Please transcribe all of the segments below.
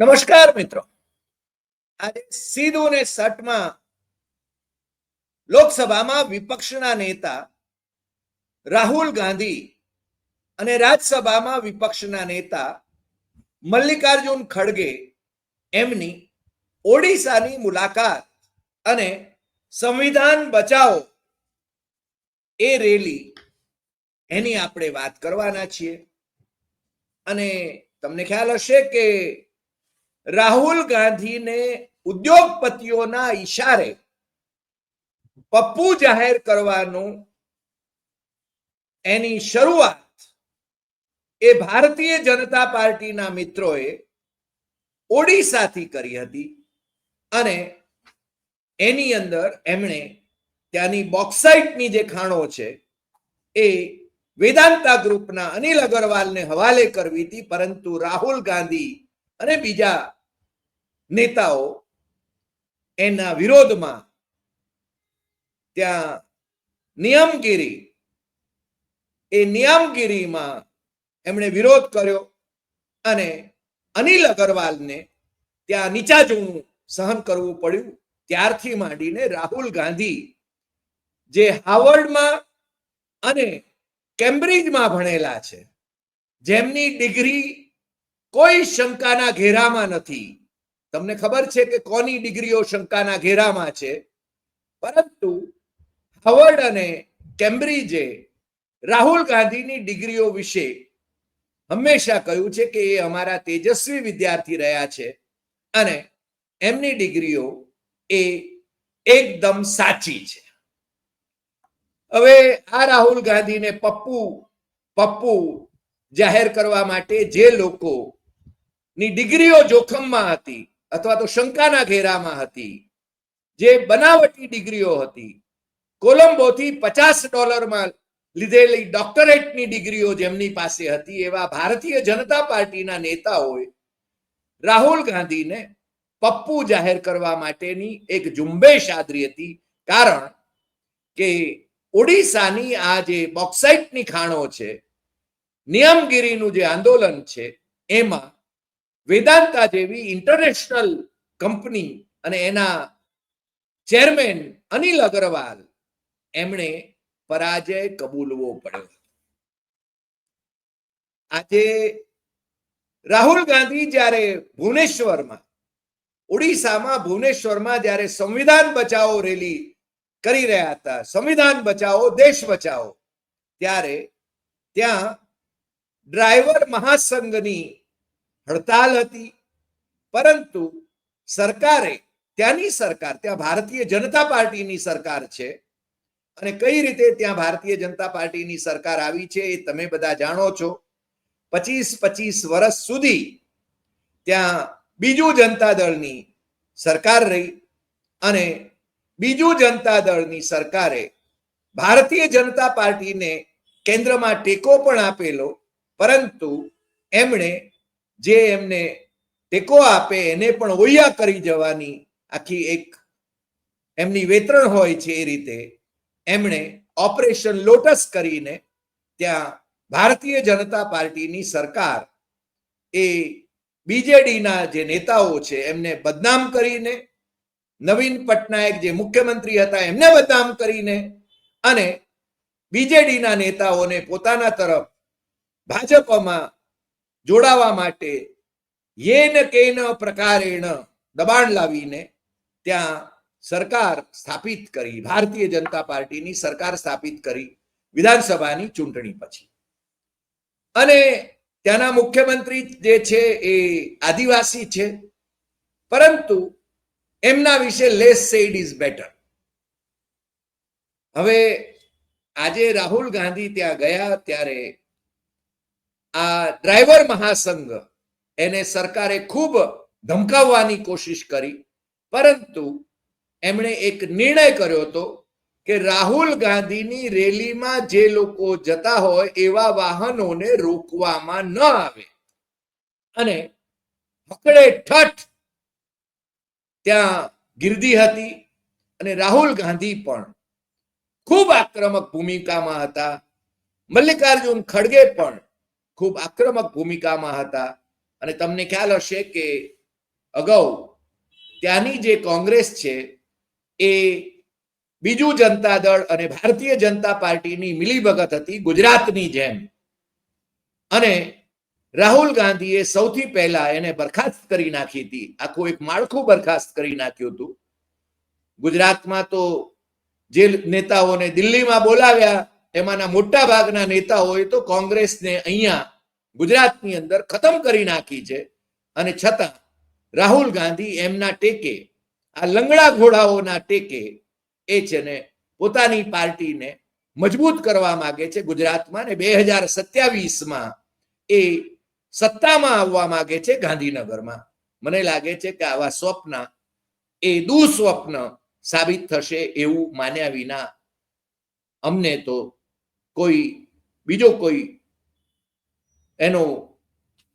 નમસ્કાર મિત્રો. આજે સીધું ને સટમાં લોકસભામાં વિપક્ષના નેતા રાહુલ ગાંધી અને રાજ્યસભામાં વિપક્ષના નેતા મલ્લિકાર્જુન ખડગે એમની ઓડિશાની મુલાકાત અને સંવિધાન બચાવો એ રેલી એની આપણે વાત કરવાના છીએ. અને તમને ખ્યાલ હશે કે રાહુલ ગાંધીને ઉદ્યોગપતિઓના ઈશારે પપ્પુ જાહેર કરવાનું એની શરૂઆત એ ભારતીય જનતા પાર્ટીના મિત્રોએ ઓડિશાથી કરી હતી અને એની અંદર એમણે ત્યાંની બોક્સાઇટની જે ખાણો છે એ વેદાંતા ગ્રુપના અનિલ અગરવાલને હવાલે કરવી હતી, પરંતુ રાહુલ ગાંધી અને બીજા નેતાઓ એના વિરોધમાં ત્યાં નિયમગીરી એ નિયમગીરીમાં એમણે વિરોધ કર્યો અને અનિલ અગરવાલને ત્યાં નીચા જૂનું સહન કરવું પડ્યું. ત્યારથી માંડીને રાહુલ ગાંધી જે હાવર્ડમાં અને કેમ્બ્રિજમાં ભણેલા છે, જેમની ડિગ્રી કોઈ શંકાના ઘેરામાં નથી. તમને ખબર છે કે કોની ડિગ્રીઓ શંકાના ઘેરામાં છે? પરંતુ હવર્ડ અને કેમ્બ્રિજે રાહુલ ગાંધીની ડિગ્રીઓ વિશે હંમેશા કહ્યું છે કે એ અમારા તેજસ્વી વિદ્યાર્થી રહ્યા છે અને એમની ડિગ્રીઓ એ એકદમ સાચી છે. હવે આ રાહુલ ગાંધીને પપ્પુ પપ્પુ જાહેર કરવા માટે જે લોકો ની ડિગ્રીઓ જોખમમાં હતી અથવા તો શંકાના ઘેરામાં હતી. જે બનાવટી ડિગ્રીઓ હતી. કોલંબોથી પચાસ ડોલરમાં લીધેલી ડોક્ટરેટની ડિગ્રીઓ જેમની પાસે હતી એવા ભારતીય જનતા પાર્ટીના નેતાઓએ રાહુલ ગાંધીને પપ્પુ જાહેર કરવા માટેની એક ઝુંબેશ આદરી હતી. કારણ કે ઓડિશાની આ જે બોક્સાઇટની ખાણો છે, નિયમગીરીનું જે આંદોલન છે, એમાં વેદાંતા જેવી ઇન્ટરનેશનલ કંપની અને એના ચેરમેન અનિલ અગ્રવાલ એમણે પરાજય કબૂલવો પડ્યો. આજે રાહુલ ગાંધી જ્યારે ભુવનેશ્વરમાં, ઓડિશામાં ભુવનેશ્વરમાં જ્યારે સંવિધાન બચાવો રેલી કરી રહ્યા હતા, સંવિધાન બચાવો, દેશ બચાવો, ત્યારે ત્યાં ડ્રાઈવર મહાસંઘની હડતાલ હતી. પરંતુ સરકારે, ત્યાંની સરકાર, ત્યાં ભારતીય જનતા પાર્ટીની સરકાર છે અને કઈ રીતે ત્યાં ભારતીય જનતા પાર્ટીની સરકાર આવી છે એ તમે બધા જાણો છો. પચીસ પચીસ વર્ષ સુધી ત્યાં બીજું જનતા દળની સરકાર રહી અને બીજું જનતા દળની સરકારે ભારતીય જનતા પાર્ટીને કેન્દ્રમાં ટેકો પણ આપેલો, પરંતુ એમણે જે એમને ટેકો આપે, એને પણ ઓયા કરી જવાની આખી એક એમની વેતરણ હોય છે એ રીતે એમણે ઓપરેશન લોટસ કરીને ત્યાં ભારતીય જનતા પાર્ટીની સરકાર એ બીજેડીના જે નેતાઓ છે એમને બદનામ કરીને, નવીન પટનાયક જે મુખ્યમંત્રી હતા એમને બદનામ કરીને અને બીજેડીના નેતાઓને પોતાના તરફ ભાજપમાં જોડાવા માટે યેન કેન પ્રકારેણ દબાણ લાવીને ત્યાં સરકાર સ્થાપિત કરી, ભારતીય જનતા પાર્ટીની સરકાર સ્થાપિત કરી વિધાનસભાની ચૂંટણી પછી. અને ત્યાંના મુખ્યમંત્રી જે છે એ આદિવાસી છે, પરંતુ એમના વિશે લેસ સેડ ઇઝ બેટર હવે આજે રાહુલ ગાંધી ત્યાં ગયા ત્યારે આ ડ્રાઈવર મહાસંઘ એને સરકારે ખૂબ ધમકાવવાની કોશિશ કરી, પરંતુ એમણે એક નિર્ણય કર્યો હતો કે રાહુલ ગાંધીની રેલીમાં જે લોકો જતા હોય એવા વાહનોને રોકવામાં ન આવે. અને હકડે ઠઠ ત્યાં ગિરદી હતી અને રાહુલ ગાંધી પણ ખૂબ આક્રમક ભૂમિકામાં હતા. મલ્લિકાર્જુન ખડગે પણ ખૂબ આક્રમક ભૂમિકામાં હતા. અને તમને ખ્યાલ હશે કે અગાઉ ત્યાંની જે કોંગ્રેસ છે, એ બીજું જનતા દળ અને ભારતીય જનતા પાર્ટીની મિલીભગત હતી ગુજરાતની જેમ. અને રાહુલ ગાંધીએ સૌથી પહેલા એને બરખાસ્ત કરી નાખી હતી. આખું એક માળખું બરખાસ્ત કરી નાખ્યું હતું. ગુજરાતમાં તો જે નેતાઓને દિલ્હીમાં બોલાવ્યા એમાંના મોટા ભાગના નેતાઓએ તો કોંગ્રેસને અહીંયા ગુજરાતની અંદર ખતમ કરી નાખી છે. અને છતાં રાહુલ ગાંધી એમના ટેકે, આ લંગડા ઘોડાઓના ટેકે એ છે ને પોતાની પાર્ટીને મજબૂત કરવા માંગે છે ગુજરાતમાં ને બે હજાર સત્યાવીસમાં એ સત્તામાં આવવા માંગે છે ગાંધીનગરમાં. મને લાગે છે કે આવા સ્વપ્ન એ દુઃસ્વપ્ન સાબિત થશે એવું માન્યા વિના અમને તો કોઈ, બીજો કોઈ, એનો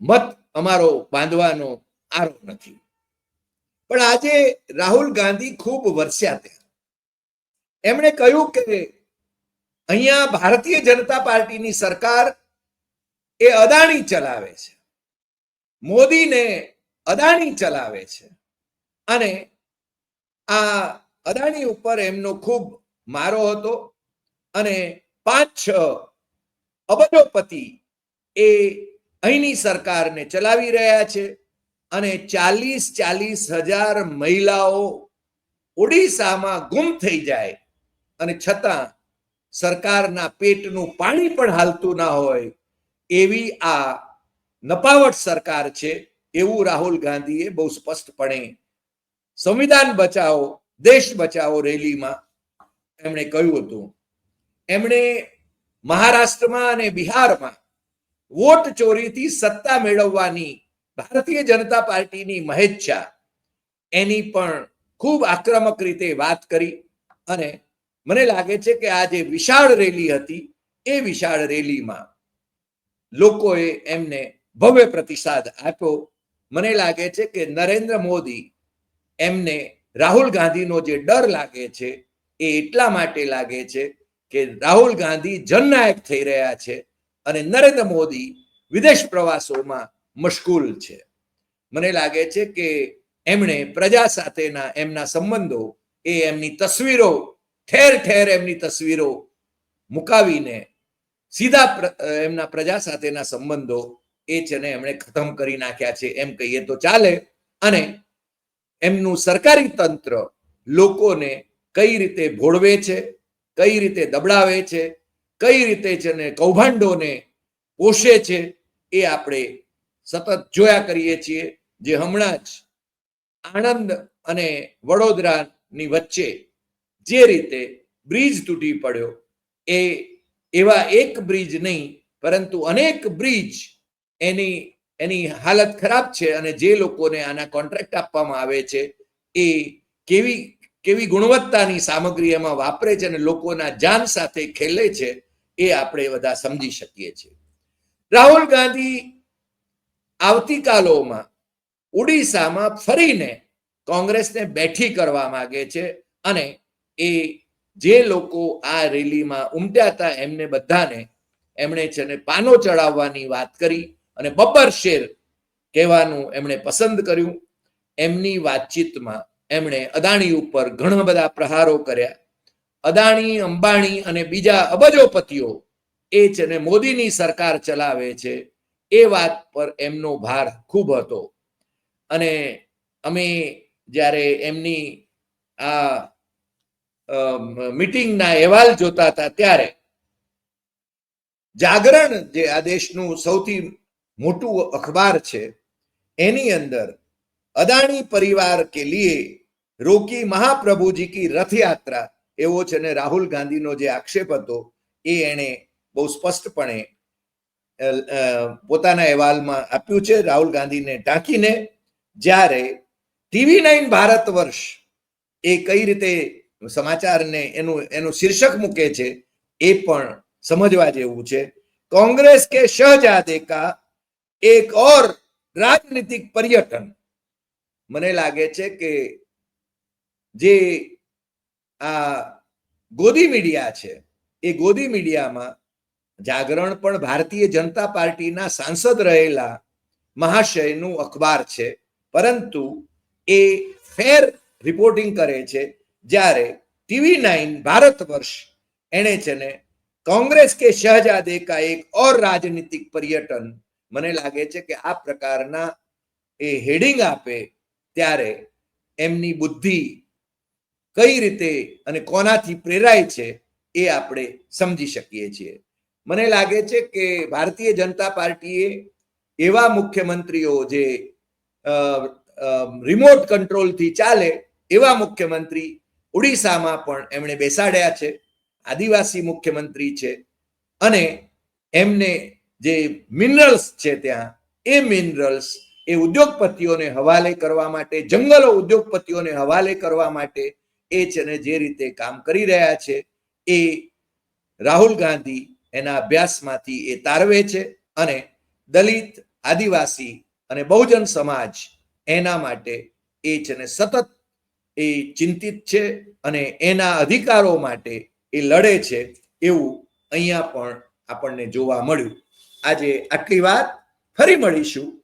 મત અમારો બાંધવાનો આરોપ નથી. પણ આજે રાહુલ ગાંધી ખૂબ વરસ્યા ત્યાં એમણે કહ્યું કે અહીંયા ભારતીય જનતા પાર્ટીની સરકાર એ અદાણી ચલાવે છે. મોદીને અદાણી ચલાવે છે. અને આ અદાણી ઉપર એમનો ખૂબ મારો હતો અને પાંચ છ અબજોપતિ એ અહીંની સરકારને ચલાવી રહ્યા છે અને ચાલીસ ચાલીસ હજાર મહિલાઓ ઓડિશામાં ગુમ થઈ જાય અને છતાં સરકારના પેટનું પાણી પણ હાલતું ના હોય એવી આ નપાવટ સરકાર છે એવું રાહુલ ગાંધીએ બહુ સ્પષ્ટપણે સંવિધાન બચાવો, દેશ બચાવો રેલીમાં એમણે કહ્યું હતું. એમણે મહારાષ્ટ્રમાં અને બિહારમાં વોટ ચોરીથી સત્તા મેળવવાની ભારતીય જનતા પાર્ટીની મહેચ્છા એની પણ ખૂબ આક્રમક રીતે વાત કરી અને મને લાગે છે કે આ જે વિશાળ રેલી હતી એ વિશાળ રેલીમાં લોકોએ એમને ભવ્ય પ્રતિસાદ આપ્યો. મને લાગે છે કે નરેન્દ્ર મોદી એમને રાહુલ ગાંધીનો જે ડર લાગે છે એ એટલા માટે લાગે છે કે રાહુલ ગાંધી જનનાયક થઈ રહ્યા છે અને નરેન્દ્ર મોદી વિદેશ પ્રવાસોમાં મશગુલ છે. મને લાગે છે કે એમણે પ્રજા સાથેના એમના સંબંધો એ એમની તસવીરો, ઠેર ઠેર એમની તસવીરો મુકાવીને સીધા એમના પ્રજા સાથેના સંબંધો એ છે ને એમણે ખતમ કરી નાખ્યા છે એમ કહીએ તો ચાલે. અને એમનું સરકારી તંત્ર લોકોને કઈ રીતે ભોળવે છે કઈ રીતે દબડાવે છે, કઈ રીતે છે ને કૌભાંડોને પોષે છે, એ આપણે સતત જોયા કરીએ છીએ, જે હમણાં જ આણંદ અને વડોદરાની વચ્ચે જે રીતે બ્રિજ તૂટી પડ્યો, એ એવા એક બ્રિજ નહીં, પરંતુ અનેક બ્રિજ એની એની હાલત ખરાબ છે અને જે લોકોને આના કોન્ટ્રાક્ટ આપવામાં આવે છે, એ કેવી કેવી ગુણવત્તાની સામગ્રી એમાં વાપરે છે અને લોકોના જાન સાથે ખેલે છે, એ આપણે બધા સમજી શકીએ છીએ. રાહુલ ગાંધી આવતીકાલોમાં ઉડીસામાં ફરીને કોંગ્રેસને બેઠી કરવા માંગે છે અને એ જે લોકો આ રેલીમાં ઉમટ્યા હતા, એમને બધાને એમણે છે ને પાનો ચડાવવાની વાત કરી અને બબ્બર શેર કહેવાનું એમણે પસંદ કર્યું. એમની વાતચીતમાં એમણે અદાણી ઉપર ઘણા બધા પ્રહારો કર્યા. અદાણી, અંબાણી અને બીજા અબજોપતિઓ એ છે ને મોદીની સરકાર ચલાવે છે. એ વાત પર એમનો ભાર ખૂબ હતો. અને અમે જ્યારે એમની આ મિટિંગના અહેવાલ જોતા હતા ત્યારે જાગરણ જે આ દેશનું સૌથી મોટું અખબાર છે, એની અંદર અદાણી પરિવાર કે લીએ રોકી મહાપ્રભુજી કી રથયાત્રા એવો છે ને રાહુલ ગાંધીનો જે આક્ષેપ હતો, એ એણે બહુ સ્પષ્ટપણે પોતાના અહેવાલમાં આપ્યું છે. રાહુલ ગાંધીને ટાંકીને જ્યારે ટીવી નાઇન ભારત વર્ષ એ કઈ રીતે સમાચારને એનું એનું શીર્ષક મૂકે છે, એ પણ સમજવા જેવું છે. કોંગ્રેસ કે શહજાદે કા એક ઓર રાજનીતિક પર્યટન? મને લાગે છે કે જે આ ગોદી મીડિયા છે, એ ગોદી મીડિયામાં જાગરણ પણ ભારતીય જનતા પાર્ટીના સાંસદ રહેલા મહાશયનું અખબાર છે, પરંતુ એ ફેર રિપોર્ટિંગ કરે છે જ્યારે ટીવી નાઇન ભારત વર્ષ એણે છે ને કોંગ્રેસ કે શહજાદે કા એક ઓર રાજનીતિક પર્યટન, મને લાગે છે કે આ પ્રકારના એ હેડિંગ આપે ત્યારે એમની બુદ્ધિ કઈ રીતે અને કોનાથી પ્રેરાય છે એ આપણે સમજી શકીએ છીએ. મને લાગે છે કે ભારતીય જનતા પાર્ટીએ એવા મુખ્યમંત્રીઓ જે રિમોટ કંટ્રોલથી ચાલે એવા મુખ્યમંત્રી ઓડિશામાં પણ એમણે બેસાડ્યા છે, આદિવાસી મુખ્યમંત્રી છે અને એમને જે મિનરલ્સ છે ત્યાં, એ મિનરલ્સ એ ઉદ્યોગપતિઓને હવાલે કરવા માટે, જંગલો ઉદ્યોગપતિઓને હવાલે કરવા માટે એ છે જે રીતે કામ કરી રહ્યા છે, એ રાહુલ ગાંધી એના અભ્યાસમાંથી એ તારવે છે અને દલિત, આદિવાસી અને બહુજન સમાજ એના માટે એ છે ને સતત એ ચિંતિત છે અને એના અધિકારો માટે એ લડે છે એવું અહીંયા પણ આપણને જોવા મળ્યું. આજે આટલી વાત. ફરી મળીશું.